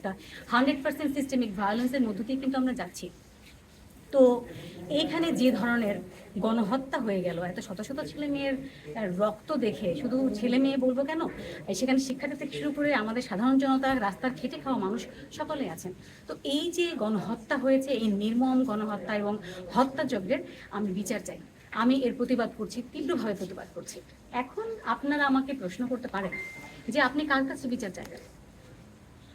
একটা hundred percent systemic ভায়োলেন্সের মধ্য দিয়ে কিন্তু আমরা যাচ্ছি। তো এইখানে যে ধরনের গণহত্যা হয়ে গেল, এত শত শত ছেলে মেয়ের রক্ত দেখে, শুধু ছেলে মেয়ে বলব কেন? সেখানে শিক্ষার্থী থেকে শুরু করে আমাদের সাধারণ জনতা, রাস্তার খেটে খাওয়া মানুষ সকলে আছেন। তো এই যে গণহত্যা হয়েছে, এই নির্মম গণহত্যা এবং হত্যাযজ্ঞের আমি বিচার চাই। আমি এর প্রতিবাদ করছি, তীব্রভাবে প্রতিবাদ করছি। এখন আপনারা আমাকে প্রশ্ন করতে পারেন যে আপনি কার কাছে বিচার চাইবেন?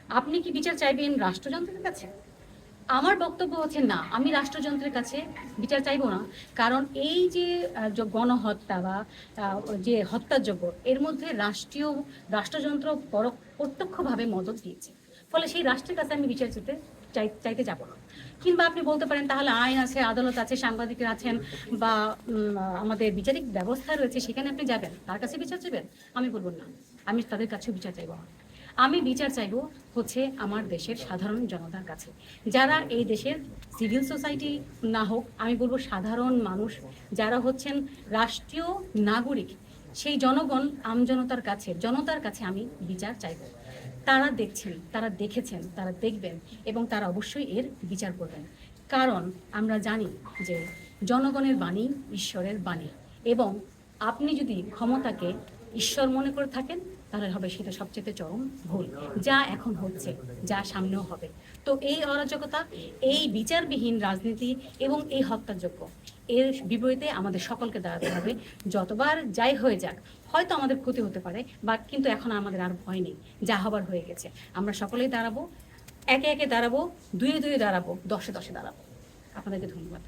আপনি কি বিচার চাইবেন রাষ্ট্রযন্ত্রের কাছে? আমার বক্তব্য হচ্ছে, না, আমি রাষ্ট্রযন্ত্রের কাছে বিচার চাইব না। কারণ এই যে গণহত্যা বা যে হত্যাযোগ্য এর মধ্যে রাষ্ট্রীয়, রাষ্ট্রযন্ত্র পরো- প্রত্যক্ষভাবে মদত দিয়েছে। ফলে সেই রাষ্ট্রের কাছে আমি বিচার চাইতে, চাই, চাইতে যাব না। কিংবা আপনি বলতে পারেন, তাহলে আইন আছে, আদালত আছে, সাংবাদিকরা আছেন বা আমাদের বিচারিক ব্যবস্থা রয়েছে, সেখানে আপনি যাবেন। তার কাছে বিচার চাইবেন? আমি বলব, না, আমি তাদের কাছেও বিচার চাইব আমি বিচার চাইব হচ্ছে আমার দেশের সাধারণ জনতার কাছে। যারা এই দেশের সিভিল সোসাইটি না হোক, আমি বলব সাধারণ মানুষ, যারা হচ্ছেন রাষ্ট্রীয় নাগরিক, সেই জনগণ আমজনতার কাছে, জনতার কাছে আমি বিচার চাইব। তারা দেখছেন, তারা দেখেছেন, তারা দেখবেন এবং তারা অবশ্যই এর বিচার করবেন। কারণ আমরা জানি যে জনগণের বাণী ঈশ্বরের বাণী এবং আপনি যদি ক্ষমতাকে ঈশ্বর মনে করে থাকেন, তাহলে হবে সেটা সবচেয়ে চরম ভুল, যা এখন হচ্ছে, যা সামনেও হবে। তো এই অরাজকতা, এই বিচারবিহীন রাজনীতি এবং এই হত্যাযোগ্য এর বিপরীতে আমাদের সকলকে দাঁড়াতে হবে। যতবার যাই হয়ে যাক, হয়তো আমাদের ক্ষতি হতে পারে, বা কিন্তু এখন আমাদের আর ভয় নেই, যা হবার হয়ে গেছে। আমরা সকলেই দাঁড়াবো, একে একে দাঁড়াবো, দুয়ে দুয়ে দাঁড়াবো, দশে দশে দাঁড়াবো। আপনাদেরকে ধন্যবাদ।